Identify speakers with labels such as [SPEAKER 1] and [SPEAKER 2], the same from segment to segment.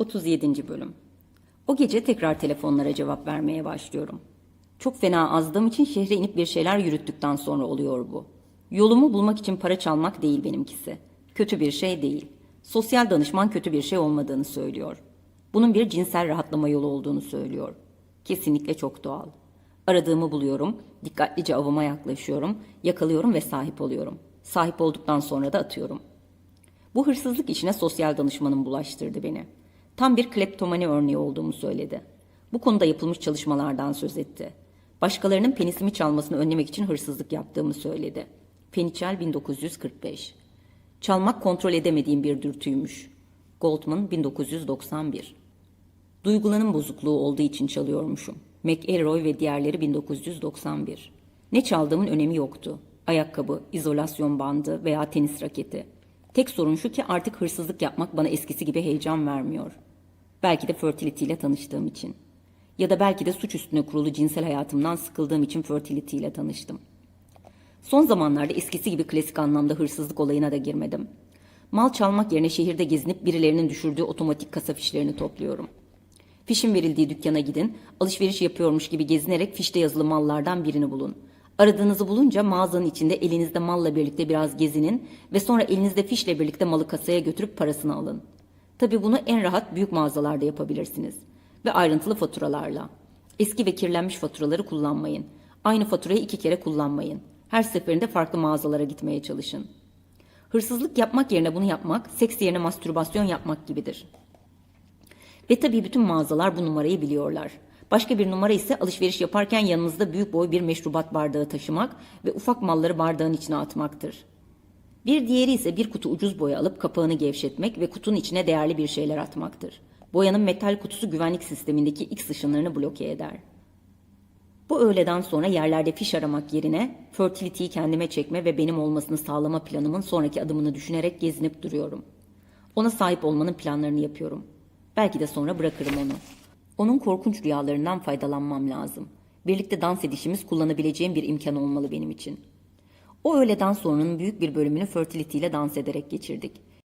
[SPEAKER 1] 37. Bölüm O gece tekrar telefonlara cevap vermeye başlıyorum. Çok fena azdığım için şehre inip bir şeyler yürüttükten sonra oluyor bu. Yolumu bulmak için para çalmak değil benimkisi. Kötü bir şey değil. Sosyal danışman kötü bir şey olmadığını söylüyor. Bunun bir cinsel rahatlama yolu olduğunu söylüyor. Kesinlikle çok doğal. Aradığımı buluyorum, dikkatlice avıma yaklaşıyorum, yakalıyorum ve sahip oluyorum. Sahip olduktan sonra da atıyorum. Bu hırsızlık işine sosyal danışmanım bulaştırdı beni. Tam bir kleptomani örneği olduğumu söyledi. Bu konuda yapılmış çalışmalardan söz etti. Başkalarının penisimi çalmasını önlemek için hırsızlık yaptığımı söyledi. Peniçel 1945 Çalmak kontrol edemediğim bir dürtüymüş. Goldman 1991 Duygulanım bozukluğu olduğu için çalıyormuşum. McElroy ve diğerleri 1991. Ne çaldığımın önemi yoktu. Ayakkabı, izolasyon bandı veya tenis raketi. Tek sorun şu ki artık hırsızlık yapmak bana eskisi gibi heyecan vermiyor. Belki de fertility ile tanıştığım için. Ya da belki de suç üstüne kurulu cinsel hayatımdan sıkıldığım için fertility ile tanıştım. Son zamanlarda eskisi gibi klasik anlamda hırsızlık olayına da girmedim. Mal çalmak yerine şehirde gezinip birilerinin düşürdüğü otomatik kasa fişlerini topluyorum. Fişin verildiği dükkana gidin, alışveriş yapıyormuş gibi gezinerek fişte yazılı mallardan birini bulun. Aradığınızı bulunca mağazanın içinde elinizde malla birlikte biraz gezinin ve sonra elinizde fişle birlikte malı kasaya götürüp parasını alın. Tabi bunu en rahat büyük mağazalarda yapabilirsiniz. Ve ayrıntılı faturalarla. Eski ve kirlenmiş faturaları kullanmayın. Aynı faturayı iki kere kullanmayın. Her seferinde farklı mağazalara gitmeye çalışın. Hırsızlık yapmak yerine bunu yapmak, seks yerine mastürbasyon yapmak gibidir. Ve tabii bütün mağazalar bu numarayı biliyorlar. Başka bir numara ise alışveriş yaparken yanınızda büyük boy bir meşrubat bardağı taşımak ve ufak malları bardağın içine atmaktır. Bir diğeri ise bir kutu ucuz boya alıp kapağını gevşetmek ve kutunun içine değerli bir şeyler atmaktır. Boyanın metal kutusu güvenlik sistemindeki X ışınlarını bloke eder. Bu öğleden sonra yerlerde fiş aramak yerine fertility'yi kendime çekme ve benim olmasını sağlama planımın sonraki adımını düşünerek gezinip duruyorum. Ona sahip olmanın planlarını yapıyorum. Belki de sonra bırakırım onu. Onun korkunç rüyalarından faydalanmam lazım. Birlikte dans edişimiz kullanabileceğim bir imkan olmalı benim için. O öğleden sonranın büyük bir bölümünü fertility ile dans ederek geçirdik.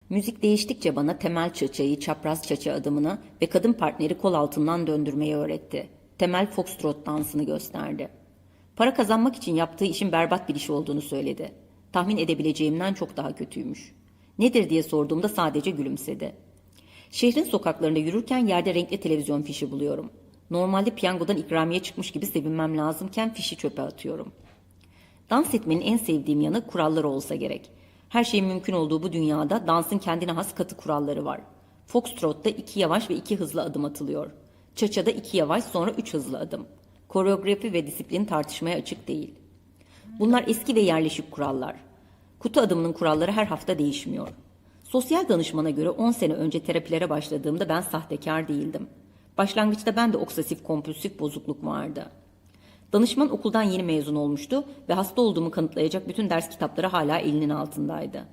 [SPEAKER 1] Müzik değiştikçe bana temel çaçayı, çapraz çaça adımını ve kadın partneri kol altından döndürmeyi öğretti. Temel foxtrot dansını gösterdi. Para kazanmak için yaptığı işin berbat bir iş olduğunu söyledi. Tahmin edebileceğimden çok daha kötüymüş. Nedir diye sorduğumda sadece gülümsedi. Şehrin sokaklarında yürürken yerde renkli televizyon fişi buluyorum. Normalde piyangodan ikramiye çıkmış gibi sevinmem lazımken fişi çöpe atıyorum. Dans etmenin en sevdiğim yanı kuralları olsa gerek. Her şeyin mümkün olduğu bu dünyada dansın kendine has katı kuralları var. Foxtrot'ta iki yavaş ve iki hızlı adım atılıyor. Çaça'da iki yavaş sonra üç hızlı adım. Koreografi ve disiplin tartışmaya açık değil. Bunlar eski ve yerleşik kurallar. Kutu adımının kuralları her hafta değişmiyor. Sosyal danışmana göre 10 sene önce terapilere başladığımda ben sahtekar değildim. Başlangıçta ben de oksesif kompulsif bozukluk vardı. Danışman okuldan yeni mezun olmuştu ve hasta olduğumu kanıtlayacak bütün ders kitapları hala elinin altındaydı.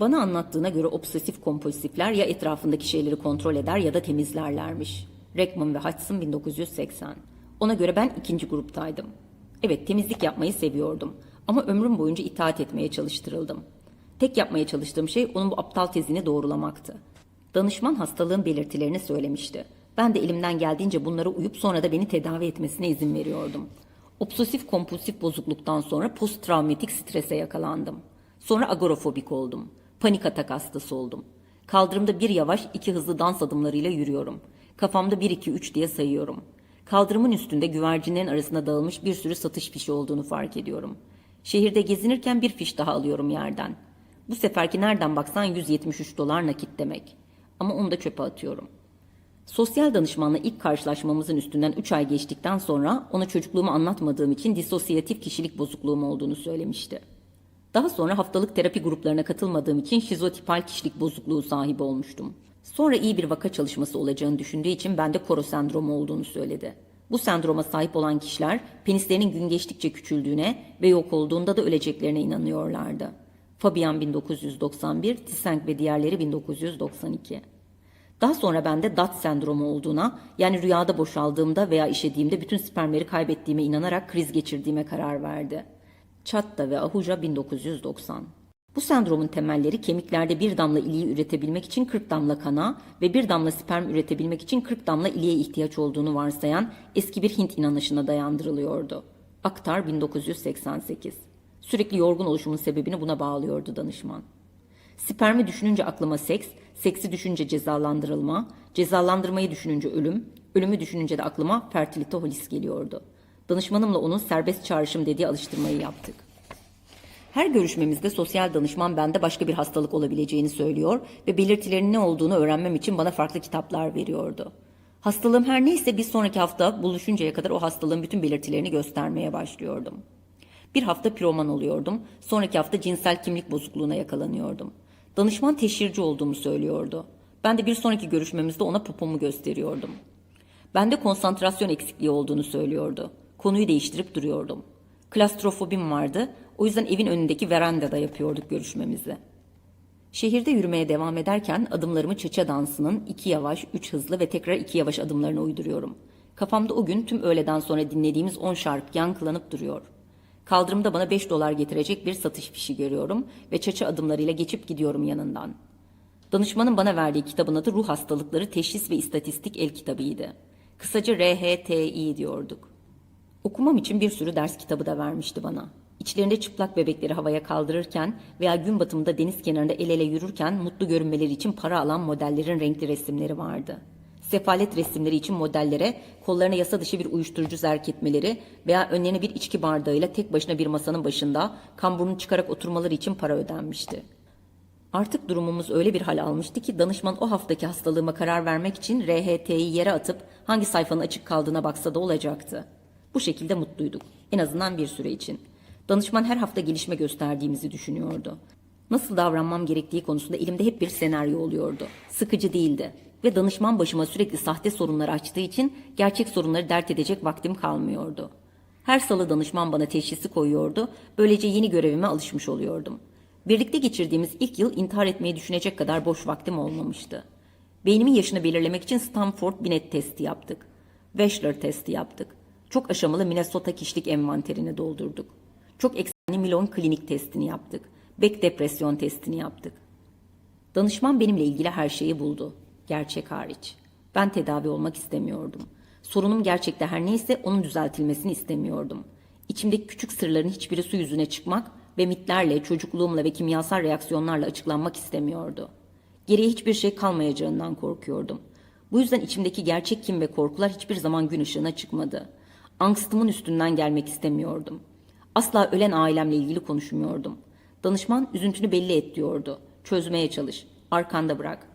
[SPEAKER 1] Bana anlattığına göre obsesif kompulsifler ya etrafındaki şeyleri kontrol eder ya da temizlerlermiş. Reckman ve Hudson 1980. Ona göre ben ikinci gruptaydım. Evet temizlik yapmayı seviyordum ama ömrüm boyunca itaat etmeye çalıştırıldım. Tek yapmaya çalıştığım şey onun bu aptal tezini doğrulamaktı. Danışman hastalığın belirtilerini söylemişti. Ben de elimden geldiğince bunlara uyup sonra da beni tedavi etmesine izin veriyordum. Obsesif kompulsif bozukluktan sonra post travmatik strese yakalandım. Sonra agorafobik oldum. Panik atak hastası oldum. Kaldırımda bir yavaş iki hızlı dans adımlarıyla yürüyorum. Kafamda 1 2 3 diye sayıyorum. Kaldırımın üstünde güvercinlerin arasında dağılmış bir sürü satış fişi olduğunu fark ediyorum. Şehirde gezinirken bir fiş daha alıyorum yerden. Bu seferki nereden baksan 173 dolar nakit demek. Ama onu da çöpe atıyorum. Sosyal danışmanla ilk karşılaşmamızın üstünden 3 ay geçtikten sonra ona çocukluğumu anlatmadığım için disosiyatif kişilik bozukluğum olduğunu söylemişti. Daha sonra haftalık terapi gruplarına katılmadığım için şizotipal kişilik bozukluğu sahibi olmuştum. Sonra iyi bir vaka çalışması olacağını düşündüğü için bende koro sendromu olduğunu söyledi. Bu sendroma sahip olan kişiler penislerinin gün geçtikçe küçüldüğüne ve yok olduğunda da öleceklerine inanıyorlardı. Fabian 1991, Tissenk ve diğerleri 1992. Daha sonra bende DAT sendromu olduğuna, yani rüyada boşaldığımda veya işediğimde bütün spermleri kaybettiğime inanarak kriz geçirdiğime karar verdi. Chatta ve Ahuja 1990. Bu sendromun temelleri kemiklerde bir damla iliği üretebilmek için 40 damla kana ve bir damla sperm üretebilmek için 40 damla iliğe ihtiyaç olduğunu varsayan eski bir Hint inanışına dayandırılıyordu. Aktar 1988. Sürekli yorgun oluşumun sebebini buna bağlıyordu danışman. Spermi düşününce aklıma seks, seksi düşünce cezalandırılma, cezalandırmayı düşününce ölüm, ölümü düşününce de aklıma fertilite holis geliyordu. Danışmanımla onun serbest çağrışım dediği alıştırmayı yaptık. Her görüşmemizde sosyal danışman bende başka bir hastalık olabileceğini söylüyor ve belirtilerinin ne olduğunu öğrenmem için bana farklı kitaplar veriyordu. Hastalığım her neyse bir sonraki hafta buluşuncaya kadar o hastalığın bütün belirtilerini göstermeye başlıyordum. Bir hafta piroman oluyordum, sonraki hafta cinsel kimlik bozukluğuna yakalanıyordum. Danışman teşhirci olduğumu söylüyordu. Ben de bir sonraki görüşmemizde ona popomu gösteriyordum. Bende konsantrasyon eksikliği olduğunu söylüyordu. Konuyu değiştirip duruyordum. Klastrofobim vardı. O yüzden evin önündeki verandada yapıyorduk görüşmemizi. Şehirde yürümeye devam ederken adımlarımı çaça dansının iki yavaş, üç hızlı ve tekrar iki yavaş adımlarına uyduruyorum. Kafamda o gün tüm öğleden sonra dinlediğimiz on şarkı yankılanıp duruyor. Kaldırımda bana 5 dolar getirecek bir satış fişi görüyorum ve çaça adımlarıyla geçip gidiyorum yanından. Danışmanın bana verdiği kitabın adı Ruh Hastalıkları Teşhis ve İstatistik El kitabıydı. Kısaca RHTI diyorduk. Okumam için bir sürü ders kitabı da vermişti bana. İçlerinde çıplak bebekleri havaya kaldırırken veya gün batımında deniz kenarında el ele yürürken mutlu görünmeleri için para alan modellerin renkli resimleri vardı. Sefalet resimleri için modellere kollarına yasa dışı bir uyuşturucu zerk etmeleri veya önlerine bir içki bardağıyla tek başına bir masanın başında kamburunu çıkarak oturmaları için para ödenmişti. Artık durumumuz öyle bir hal almıştı ki danışman o haftaki hastalığıma karar vermek için RHT'yi yere atıp hangi sayfanın açık kaldığına baksa da olacaktı. Bu şekilde mutluyduk. En azından bir süre için. Danışman her hafta gelişme gösterdiğimizi düşünüyordu. Nasıl davranmam gerektiği konusunda elimde hep bir senaryo oluyordu. Sıkıcı değildi. Ve danışman başıma sürekli sahte sorunlar açtığı için gerçek sorunları dert edecek vaktim kalmıyordu. Her salı danışman bana teşhisi koyuyordu. Böylece yeni görevime alışmış oluyordum. Birlikte geçirdiğimiz ilk yıl intihar etmeyi düşünecek kadar boş vaktim olmamıştı. Beynimin yaşını belirlemek için Stanford Binet testi yaptık. Wechsler testi yaptık. Çok aşamalı Minnesota kişilik envanterini doldurduk. Çok eksenli Milon klinik testini yaptık. Beck depresyon testini yaptık. Danışman benimle ilgili her şeyi buldu. Gerçek hariç. Ben tedavi olmak istemiyordum. Sorunum gerçekte her neyse onun düzeltilmesini istemiyordum. İçimdeki küçük sırların hiçbiri su yüzüne çıkmak ve mitlerle, çocukluğumla ve kimyasal reaksiyonlarla açıklanmak istemiyordu. Geriye hiçbir şey kalmayacağından korkuyordum. Bu yüzden içimdeki gerçek kim ve korkular hiçbir zaman gün ışığına çıkmadı. Angstımın üstünden gelmek istemiyordum. Asla ölen ailemle ilgili konuşmuyordum. Danışman üzüntünü belli et diyordu. Çözmeye çalış. Arkanda bırak.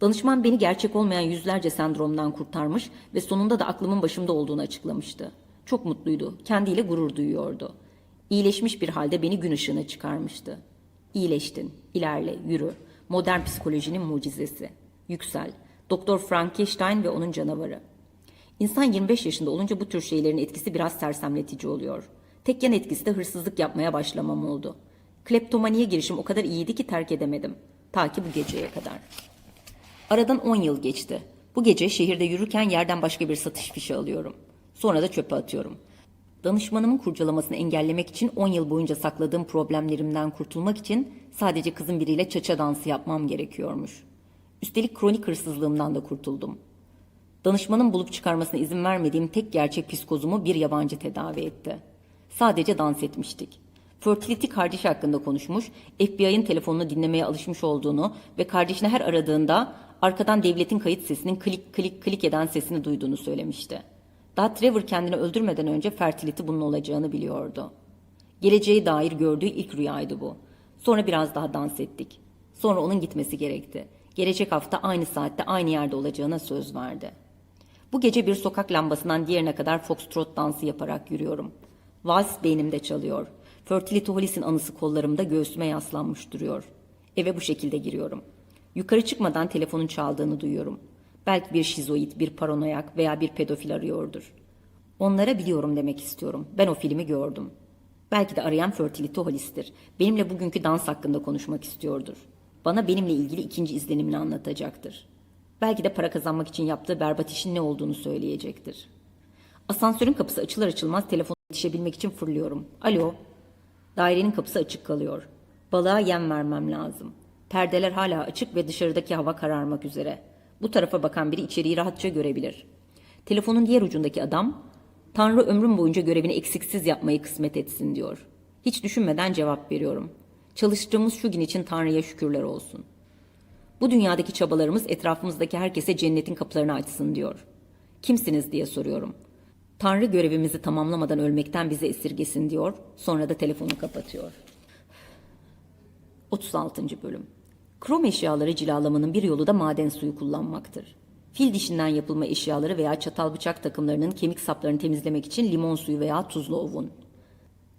[SPEAKER 1] Danışman beni gerçek olmayan yüzlerce sendromdan kurtarmış ve sonunda da aklımın başımda olduğunu açıklamıştı. Çok mutluydu. Kendiyle gurur duyuyordu. İyileşmiş bir halde beni gün ışığına çıkarmıştı. İyileştin. ilerle, yürü. Modern psikolojinin mucizesi. Yüksel. Doktor Frankenstein ve onun canavarı. İnsan 25 yaşında olunca bu tür şeylerin etkisi biraz sersemletici oluyor. Tek yan etkisi de hırsızlık yapmaya başlamam oldu. Kleptomaniye girişim o kadar iyiydi ki terk edemedim. Ta ki bu geceye kadar. Aradan 10 yıl geçti. Bu gece şehirde yürürken yerden başka bir satış fişi alıyorum. Sonra da çöpe atıyorum. Danışmanımın kurcalamasını engellemek için 10 yıl boyunca sakladığım problemlerimden kurtulmak için sadece kızın biriyle çaça dansı yapmam gerekiyormuş. Üstelik kronik hırsızlığımdan da kurtuldum. Danışmanın bulup çıkarmasına izin vermediğim tek gerçek psikozumu bir yabancı tedavi etti. Sadece dans etmiştik. Fertility kardeşi hakkında konuşmuş, FBI'ın telefonunu dinlemeye alışmış olduğunu ve kardeşine her aradığında arkadan devletin kayıt sesinin klik klik klik eden sesini duyduğunu söylemişti. Daha Trevor kendini öldürmeden önce fertility bunun olacağını biliyordu. Geleceğe dair gördüğü ilk rüyaydı bu. Sonra biraz daha dans ettik. Sonra onun gitmesi gerekti. Gelecek hafta aynı saatte aynı yerde olacağına söz verdi. Bu gece bir sokak lambasından diğerine kadar foxtrot dansı yaparak yürüyorum. Vals beynimde çalıyor. Fertility Hollis'in anısı kollarımda göğsüme yaslanmış duruyor. Eve bu şekilde giriyorum. Yukarı çıkmadan telefonun çaldığını duyuyorum. Belki bir şizoid, bir paranoyak veya bir pedofil arıyordur. Onlara biliyorum demek istiyorum. Ben o filmi gördüm. Belki de arayan Fertility Hollis'tir. Benimle bugünkü dans hakkında konuşmak istiyordur. Bana benimle ilgili ikinci izlenimini anlatacaktır. Belki de para kazanmak için yaptığı berbat işin ne olduğunu söyleyecektir. Asansörün kapısı açılır açılmaz telefona yetişebilmek için fırlıyorum. Alo. Dairenin kapısı açık kalıyor. Balığa yem vermem lazım. Perdeler hala açık ve dışarıdaki hava kararmak üzere. Bu tarafa bakan biri içeriği rahatça görebilir. Telefonun diğer ucundaki adam, Tanrı ömrüm boyunca görevini eksiksiz yapmayı kısmet etsin diyor. Hiç düşünmeden cevap veriyorum. Çalıştığımız şu gün için Tanrı'ya şükürler olsun. Bu dünyadaki çabalarımız etrafımızdaki herkese cennetin kapılarını açsın diyor. Kimsiniz diye soruyorum. Tanrı görevimizi tamamlamadan ölmekten bizi esirgesin diyor. Sonra da telefonu kapatıyor. 36. bölüm. Krom eşyaları cilalamanın bir yolu da maden suyu kullanmaktır. Fil dişinden yapılma eşyaları veya çatal bıçak takımlarının kemik saplarını temizlemek için limon suyu veya tuzlu ovun.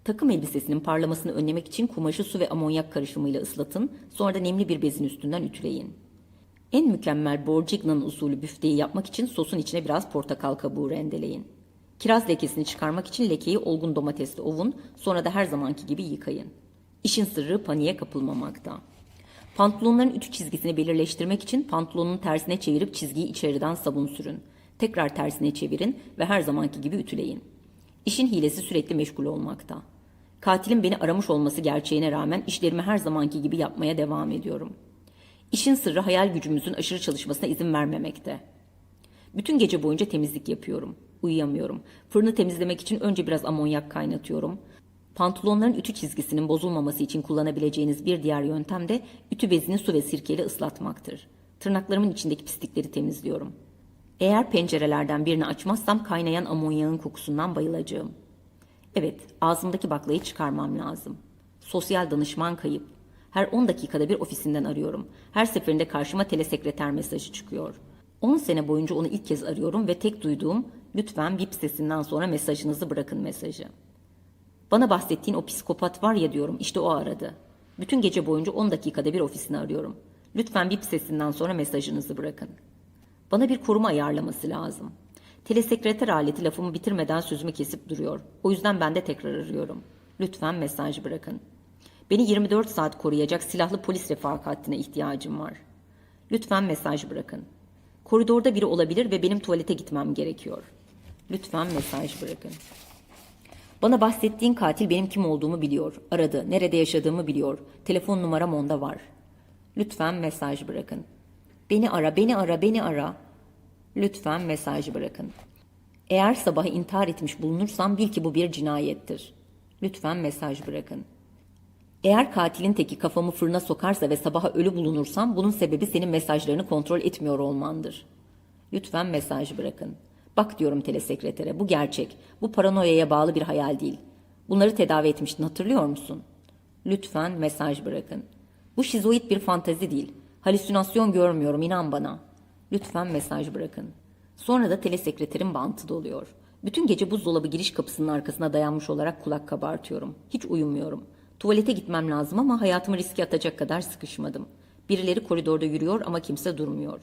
[SPEAKER 1] Takım elbisesinin parlamasını önlemek için kumaşı su ve amonyak karışımıyla ıslatın, sonra da nemli bir bezin üstünden ütüleyin. En mükemmel Borgigna'nın usulü büfteyi yapmak için sosun içine biraz portakal kabuğu rendeleyin. Kiraz lekesini çıkarmak için lekeyi olgun domatesle ovun, sonra da her zamanki gibi yıkayın. İşin sırrı paniğe kapılmamakta. Pantolonların ütü çizgisini belirleştirmek için pantolonun tersine çevirip çizgiyi içeriden sabun sürün. Tekrar tersine çevirin ve her zamanki gibi ütüleyin. İşin hilesi sürekli meşgul olmakta. Katilin beni aramış olması gerçeğine rağmen işlerimi her zamanki gibi yapmaya devam ediyorum. İşin sırrı hayal gücümüzün aşırı çalışmasına izin vermemekte. Bütün gece boyunca temizlik yapıyorum. Uyuyamıyorum. Fırını temizlemek için önce biraz amonyak kaynatıyorum. Pantolonların ütü çizgisinin bozulmaması için kullanabileceğiniz bir diğer yöntem de ütü bezini su ve sirkeyle ıslatmaktır. Tırnaklarımın içindeki pislikleri temizliyorum. Eğer pencerelerden birini açmazsam kaynayan amonyağın kokusundan bayılacağım. Evet, ağzımdaki baklayı çıkarmam lazım. Sosyal danışman kayıp. Her 10 dakikada bir ofisinden arıyorum. Her seferinde karşıma telesekreter mesajı çıkıyor. 10 sene boyunca onu ilk kez arıyorum ve tek duyduğum lütfen bip sesinden sonra mesajınızı bırakın mesajı. Bana bahsettiğin o psikopat var ya diyorum işte o aradı. Bütün gece boyunca 10 dakikada bir ofisini arıyorum. Lütfen bip sesinden sonra mesajınızı bırakın. Bana bir koruma ayarlaması lazım. Telesekreter aleti lafımı bitirmeden sözümü kesip duruyor. O yüzden ben de tekrar arıyorum. Lütfen mesaj bırakın. Beni 24 saat koruyacak silahlı polis refakatine ihtiyacım var. Lütfen mesaj bırakın. Koridorda biri olabilir ve benim tuvalete gitmem gerekiyor. Lütfen mesaj bırakın. Bana bahsettiğin katil benim kim olduğumu biliyor. Aradı. Nerede yaşadığımı biliyor. Telefon numaram onda var. Lütfen mesaj bırakın. Beni ara, beni ara, beni ara. Lütfen mesaj bırakın. Eğer sabah intihar etmiş bulunursam bil ki bu bir cinayettir. Lütfen mesaj bırakın. Eğer katilin teki kafamı fırına sokarsa ve sabaha ölü bulunursam bunun sebebi senin mesajlarını kontrol etmiyor olmandır. Lütfen mesaj bırakın. Bak diyorum telesekretere bu gerçek. Bu paranoyaya bağlı bir hayal değil. Bunları tedavi etmiştin hatırlıyor musun? Lütfen mesaj bırakın. Bu şizoid bir fantezi değil. Halüsinasyon görmüyorum inan bana. Lütfen mesaj bırakın. Sonra da telesekreterin bantı doluyor. Bütün gece buzdolabı giriş kapısının arkasına dayanmış olarak kulak kabartıyorum. Hiç uyumuyorum. Tuvalete gitmem lazım ama hayatımı riske atacak kadar sıkışmadım. Birileri koridorda yürüyor ama kimse durmuyor.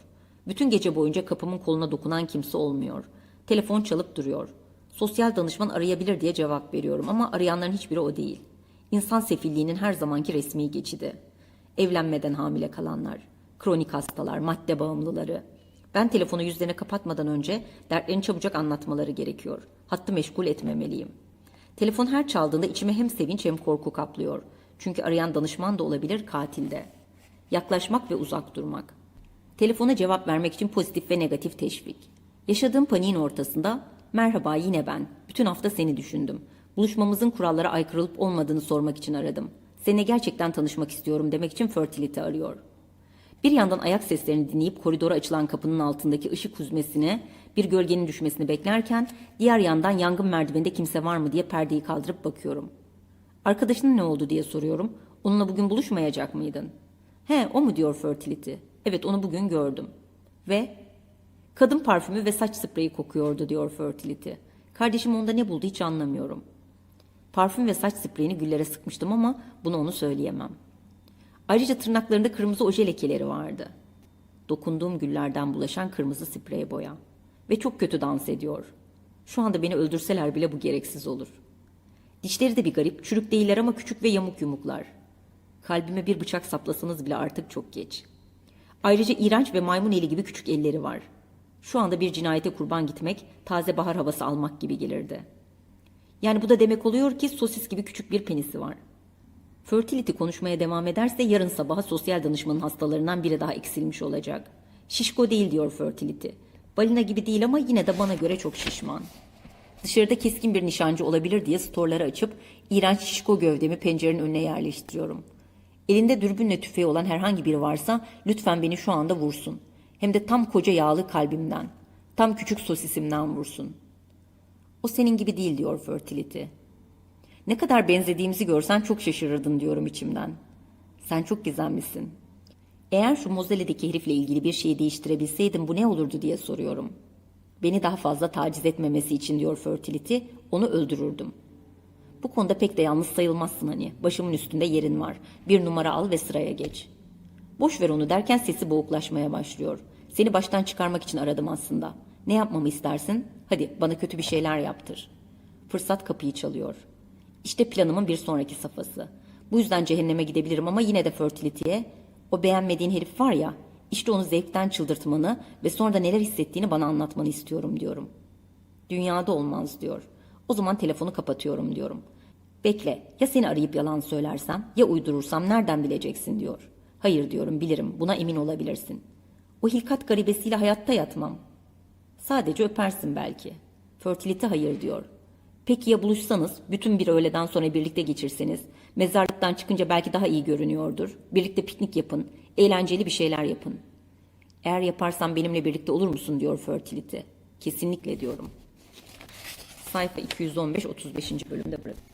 [SPEAKER 1] Bütün gece boyunca kapımın koluna dokunan kimse olmuyor. Telefon çalıp duruyor. Sosyal danışman arayabilir diye cevap veriyorum ama arayanların hiçbiri o değil. İnsan sefilliğinin her zamanki resmi geçidi. Evlenmeden hamile kalanlar, kronik hastalar, madde bağımlıları. Ben telefonu yüzlerine kapatmadan önce dertlerini çabucak anlatmaları gerekiyor. Hattı meşgul etmemeliyim. Telefon her çaldığında içime hem sevinç hem korku kaplıyor. Çünkü arayan danışman da olabilir, katil de. Yaklaşmak ve uzak durmak. Telefona cevap vermek için pozitif ve negatif teşvik. Yaşadığım paniğin ortasında merhaba yine ben. Bütün hafta seni düşündüm. Buluşmamızın kurallara aykırı olup olmadığını sormak için aradım. Seninle gerçekten tanışmak istiyorum demek için Fertility arıyor. Bir yandan ayak seslerini dinleyip koridora açılan kapının altındaki ışık hüzmesine bir gölgenin düşmesini beklerken diğer yandan yangın merdiveninde kimse var mı diye perdeyi kaldırıp bakıyorum. Arkadaşının ne oldu diye soruyorum. Onunla bugün buluşmayacak mıydın? He o mu diyor Fertility. Evet onu bugün gördüm. Ve kadın parfümü ve saç spreyi kokuyordu diyor Fertility. Kardeşim onda ne buldu hiç anlamıyorum. Parfüm ve saç spreyini güllere sıkmıştım ama bunu onu söyleyemem. Ayrıca tırnaklarında kırmızı oje lekeleri vardı. Dokunduğum güllerden bulaşan kırmızı sprey boya. Ve çok kötü dans ediyor. Şu anda beni öldürseler bile bu gereksiz olur. Dişleri de bir garip, çürük değiller ama küçük ve yamuk yumuklar. Kalbime bir bıçak saplasanız bile artık çok geç. Ayrıca iğrenç ve maymun eli gibi küçük elleri var. Şu anda bir cinayete kurban gitmek, taze bahar havası almak gibi gelirdi. Yani bu da demek oluyor ki sosis gibi küçük bir penisi var. Fertility konuşmaya devam ederse yarın sabaha sosyal danışmanın hastalarından biri daha eksilmiş olacak. Şişko değil diyor Fertility. Balina gibi değil ama yine de bana göre çok şişman. Dışarıda keskin bir nişancı olabilir diye storları açıp iğrenç şişko gövdemi pencerenin önüne yerleştiriyorum. Elinde dürbünle tüfeği olan herhangi biri varsa lütfen beni şu anda vursun. Hem de tam koca yağlı kalbimden. Tam küçük sosisimden vursun. O senin gibi değil diyor Fertility. Ne kadar benzediğimizi görsen çok şaşırırdın diyorum içimden. Sen çok gizemlisin. Eğer şu Mozelle'deki herifle ilgili bir şeyi değiştirebilseydim bu ne olurdu diye soruyorum. Beni daha fazla taciz etmemesi için diyor Fertility, onu öldürürdüm. Bu konuda pek de yalnız sayılmazsın hani. Başımın üstünde yerin var. Bir numara al ve sıraya geç. Boş ver onu derken sesi boğuklaşmaya başlıyor. Seni baştan çıkarmak için aradım aslında. Ne yapmamı istersin? Hadi bana kötü bir şeyler yaptır. Fırsat kapıyı çalıyor. İşte planımın bir sonraki safhası. Bu yüzden cehenneme gidebilirim ama yine de Fertility'ye o beğenmediğin herif var ya işte onu zevkten çıldırtmanı ve sonra da neler hissettiğini bana anlatmanı istiyorum diyorum. Dünyada olmaz diyor. O zaman telefonu kapatıyorum diyorum. Bekle ya seni arayıp yalan söylersem ya uydurursam nereden bileceksin diyor. Hayır diyorum bilirim buna emin olabilirsin. O hilkat garibesiyle hayatta yatmam. Sadece öpersin belki. Fertility hayır diyor. Peki ya buluşsanız, bütün bir öğleden sonra birlikte geçirseniz, mezarlıktan çıkınca belki daha iyi görünüyordur. Birlikte piknik yapın, eğlenceli bir şeyler yapın. Eğer yaparsan benimle birlikte olur musun diyor Fertility. Kesinlikle diyorum. Sayfa 215 35. bölümde bırak.